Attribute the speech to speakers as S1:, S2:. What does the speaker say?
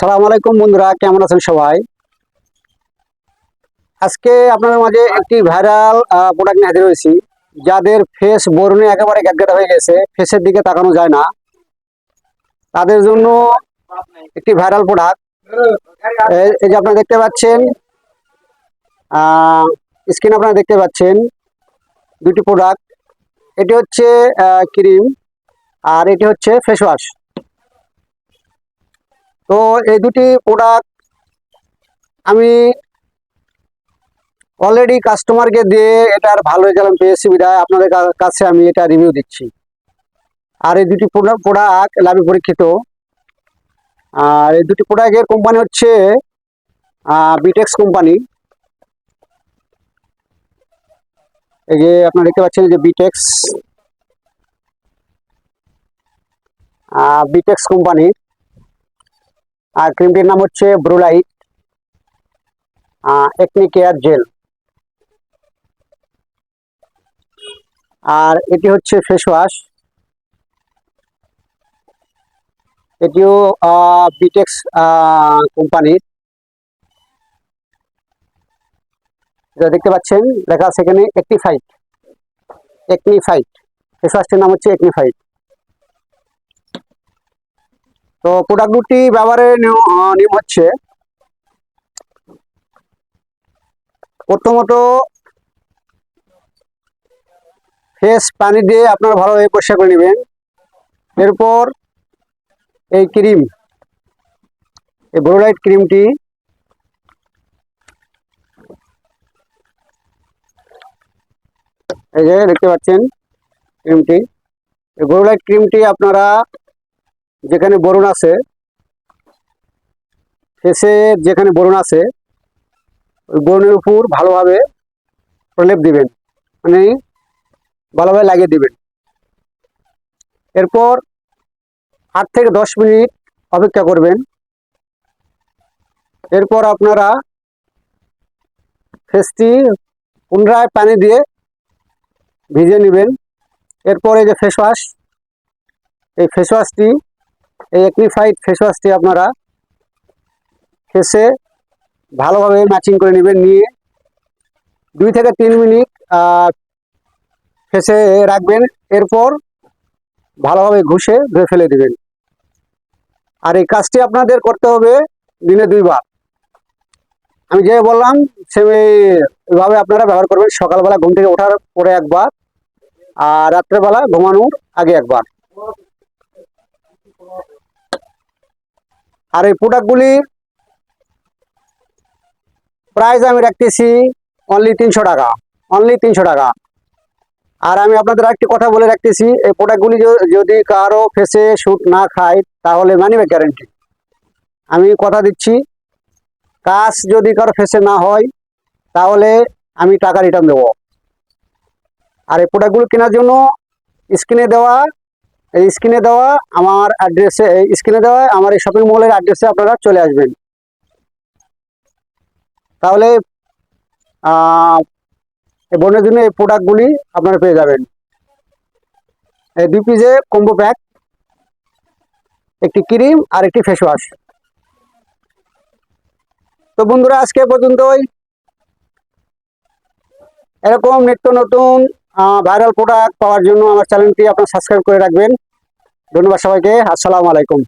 S1: সালাম আলাইকুম বন্ধুরা, কেমন আছেন সবাই? আজকে আপনাদের মাঝে একটি ভাইরাল প্রোডাক্ট নিয়ে হাজির হয়েছি, যাদের ফেস বরুণে একেবারে গ্যাটগাটা হয়ে গেছে ফেসের দিকে তাকানো যায় না। তাদের জন্য একটি ভাইরাল প্রোডাক্ট এই যে আপনারা দেখতে পাচ্ছেন স্ক্রিন আপনারা দেখতে পাচ্ছেন, দুটি প্রোডাক্ট এটি হচ্ছে ক্রিম আর এটি হচ্ছে ফেস ওয়াশ তো এই দুটি প্রোডাক্ট আমি অলরেডি কাস্টমারকে দিয়ে এটার ভালো রেজাল্ট পেয়েছি বিধায় আপনাদের কাছে আমি এটা রিভিউ দিচ্ছি। আর এই দুটি প্রোডাক্ট লাভে পরীক্ষিত। আর এই দুটি প্রোডাক্টের কোম্পানি হচ্ছে বিটেক্স কোম্পানি এই যে আপনারা দেখতে পাচ্ছেন যে বিটেক্স বিটেক্স কোম্পানির আর ক্রিমটির নাম হচ্ছে ব্রুলাইট। Acne care gel. আর এটি হচ্ছে ফেস ওয়াশ। এটিও বিটেক্স কোম্পানির। যা দেখতে পাচ্ছেন, লেখা আছে এখানে একটিফাইট একনিফাইট। ফেস ওয়াশটির নাম হচ্ছে একনিফাইট। তো প্রোডাক্ট দুটি ব্যবহারের নিয়ম হচ্ছে প্রথমত ফ্রেশ পানি দিয়ে আপনারা ভালোভাবে পরিষ্কার করে নেবেন। এরপর এই ক্রিম, এই ব্রোলাইট ক্রিমটি এই যে দেখতে পাচ্ছেন ক্রিমটি। এই ব্রোলাইট ক্রিমটি আপনারা যেখানে বরুণ আছে ফেসে যেখানে বরুণ আছে, ওই বরুণের উপর ভালোভাবে প্রলেপ দিবেন। মানে ভালোভাবে লাগিয়ে দিবেন। এরপর আট থেকে দশ মিনিট অপেক্ষা করবেন। এরপর আপনারা ফেসটি পুনরায় পানি দিয়ে ভিজে নেবেন। এরপর যে ফেস ওয়াশ এই ফেস ওয়াশটি এই একনিফাইড ফেস ওয়াশটি আপনারা ফেসে ভালোভাবে ম্যাচিং করে নেবেন, নিয়ে দুই থেকে তিন মিনিট ফেসে রাখবেন, এরপর ভালোভাবে ঘুষে ধুয়ে ফেলে দেবেন। আর এই কাজটি আপনাদের করতে হবে দিনে দুইবার। আমি যে বললাম সে এইভাবে আপনারা ব্যবহার করবেন। সকালবেলা ঘুম থেকে ওঠার পরে একবার, আর রাত্রেবেলা ঘুমানোর আগে একবার। আর এই প্রোডাক্টগুলি প্রাইস আমি রাখতেছি অনলি তিনশো টাকা অনলি তিনশো টাকা। আর আমি আপনাদের একটি কথা বলে রাখতেছি, এই প্রোডাক্টগুলি যদি কারও ফেসে শ্যুট না খায়, তাহলে মানিবে গ্যারেন্টি আমি কথা দিচ্ছি, কাজ যদি কারও ফেসে না হয়, তাহলে আমি টাকা রিটার্ন দেবো। আর এই প্রোডাক্টগুলো কেনার জন্য স্ক্রিনে দেওয়া এই স্ক্রিনে দেওয়া আমার অ্যাড্রেসে স্ক্রিনে দেওয়া আমার এই শপিং মলের অ্যাড্রেসে আপনারা চলে আসবেন। তাহলে বোনের জন্য এই প্রোডাক্টগুলি আপনারা পেয়ে যাবেন। এই দুই পিজে কম্বো প্যাক একটি ক্রিম আর একটি ফেস ওয়াশ তো বন্ধুরা, আজকে পর্যন্তই। এরকম নিত্য নতুন ভাইরাল প্রোডাক্ট পাওয়ার জন্য আমার চ্যানেলটি আপনার সাবস্ক্রাইব করে রাখবেন। ধন্যবাদ সবাইকে। আসসালামু আলাইকুম।